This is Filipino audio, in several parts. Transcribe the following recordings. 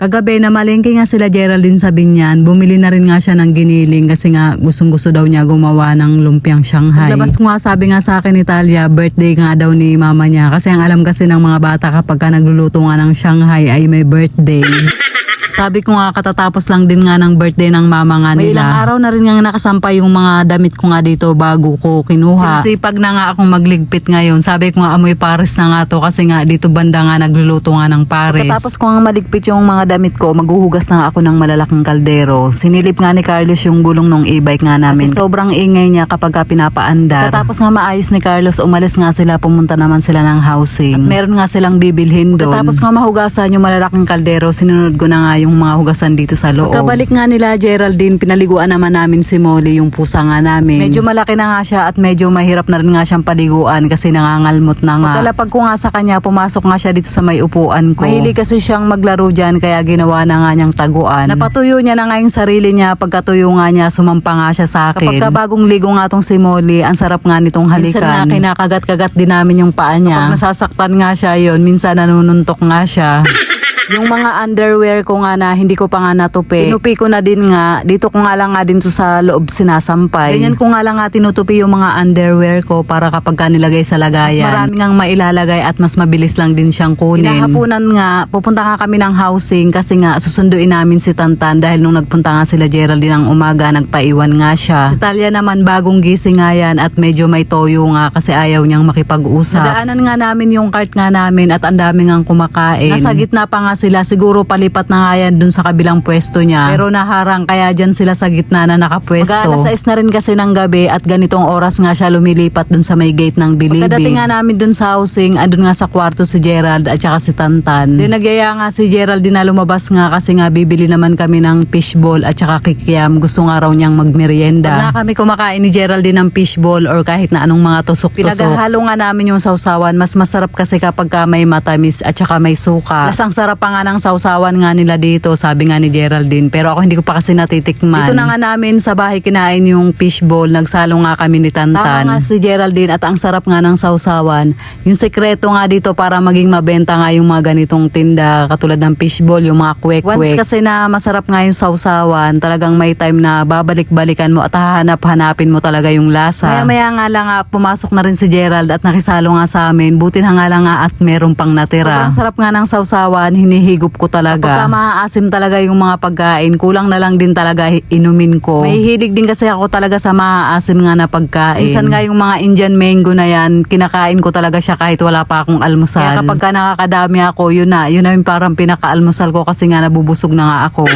Kagabi na malengke nga sila Geraldine sa Binyan, bumili na rin nga siya ng giniling kasi nga gustong gusto daw niya gumawa ng lumpiang Shanghai. Paglabas ko nga sabi nga sa akin ni Talia, birthday nga daw ni mama niya kasi ang alam kasi ng mga bata kapag ka nagluluto nga ng Shanghai ay may birthday. Sabi ko nga katatapos lang din nga ng birthday ng mama nga nila. May ilang araw na rin nga nakasampay yung mga damit ko nga dito bago ko kinuha. Sinisipag na nga akong magligpit ngayon. Sabi ko nga amoy pares na nga to kasi nga dito banda nga nagluluto nga ng pares. Tapos ko nga maligpit yung mga damit ko, maghuhugas na nga ako ng malalaking kaldero. Sinilip nga ni Carlos yung gulong ng e-bike nga namin. Kasi sobrang ingay niya kapag ka pinapaandar. Tapos nga maayos ni Carlos, umalis nga sila, pumunta naman sila ng housing. At meron nga silang bibilhin doon. Tapos nga mahugasan yung malalaking kaldero, sinunod ko na nga yung mga hugasan dito sa loob. Pagkabalik nga nila Geraldine, pinaliguan naman namin si Molly, yung pusa nga namin. Medyo malaki na nga siya at medyo mahirap na rin nga siyang paliguan kasi nangangalmot na nga. Pagkalapag ko nga sa kanya, pumasok nga siya dito sa may upuan ko. Mahilig kasi siyang maglaro dyan kaya ginawa na nga niyang taguan. Napatuyo niya na nga yung sarili niya, pagkatuyo nga niya, sumampa nga siya sa akin. Kapag bagong ligo nga tong si Molly, ang sarap nga nitong halikan. Minsan nga kinakagat-kagat din namin yung paa niya. Kapag nasasaktan nga siya yon minsan nanununtok nga siya. Yung mga underwear ko nga na hindi ko pa nga natupi. Tinupi ko na din nga. Dito ko nga lang nga din to sa loob sinasampay. Ganyan ko nga lang nga tinutupi yung mga underwear ko para kapag ka nilagay sa lagayan. Mas marami ngang mailalagay at mas mabilis lang din siyang kunin. Hinahapunan nga, pupunta nga kami ng housing kasi nga susunduin namin si Tantan dahil nung nagpunta nga sila Geraldine ng umaga, nagpaiwan nga siya. Si Talia naman bagong gising nga yan at medyo may toyo nga kasi ayaw niyang makipag-usap. Nadaanan nga namin yung cart nga namin at ang dami ngang kumakain. Nasa gitna pa nga sila, siguro palipat na nga yan dun sa kabilang pwesto niya. Pero naharang kaya dyan sila sa gitna na nakapwesto. Mag-aalas 6 na rin kasi ng gabi at ganitong oras nga siya lumilipat dun sa may gate ng Bilibid. Pagkadating nga namin dun sa housing, andun nga sa kwarto si Gerald at saka si Tantan. Then nagyaya nga si Gerald din na lumabas nga kasi nga bibili naman kami ng fishball at saka kikiam. Gusto nga raw niyang magmerienda. Pag nga kami kumakain ni Gerald din ng fishball or kahit na anong mga tusok-tusok. Pinaghalo nga namin yung sausawan. Mas masarap kasi kapag ka may matamis at saka may suka. Lasang sarap pa nga ng sausawan nga nila dito, sabi nga ni Geraldine. Pero ako hindi ko pa kasi natitikman. Dito na nga namin sa bahay kinain yung fishball. Nagsalo nga kami ni Tantan. Tama nga si Geraldine at ang sarap nga ng sausawan. Yung sekreto nga dito para maging mabenta nga yung mga ganitong tinda katulad ng fishball, yung mga kwek-kwek. Once kasi na masarap nga yung sausawan, talagang may time na babalik-balikan mo at hahanap-hanapin mo talaga yung lasa. Maya-maya nga lang nga, pumasok na rin si Gerald at nakisalo nga sa amin. Buti na nga lang nga at meron pang natira. Sobrang sarap nga ng sausawan, hinihigop ko talaga. Kapag maaasim talaga yung mga pagkain, kulang na lang din talaga inumin ko. May hilig din kasi ako talaga sa maaasim nga na pagkain. Minsan nga yung mga Indian mango na yan, kinakain ko talaga siya kahit wala pa akong almusal. Kaya kapag ka nakakadami ako, yun na, yun na yung parang pinaka-almusal ko kasi nga nabubusog na nga ako.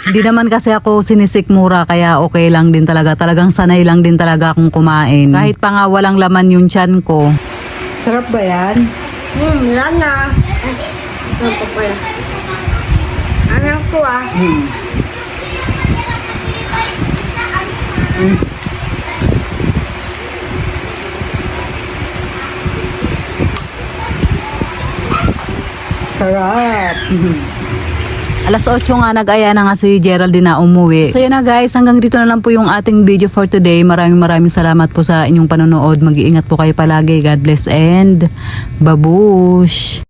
Hindi naman kasi ako sinisikmura kaya okay lang din talaga. Talagang sanay lang din talaga akong kumain. Kahit pa nga walang laman yung tiyan ko. Sarap ba yan? Hmm, wala na. Ay, ito pa pala. Anak ko ah. Sarap. Alas 8 nga nag-aya na nga si Geraldine na umuwi. So yun na guys, hanggang dito na lang po yung ating video for today. Maraming maraming salamat po sa inyong panonood. Mag-iingat po kayo palagi. God bless and babush!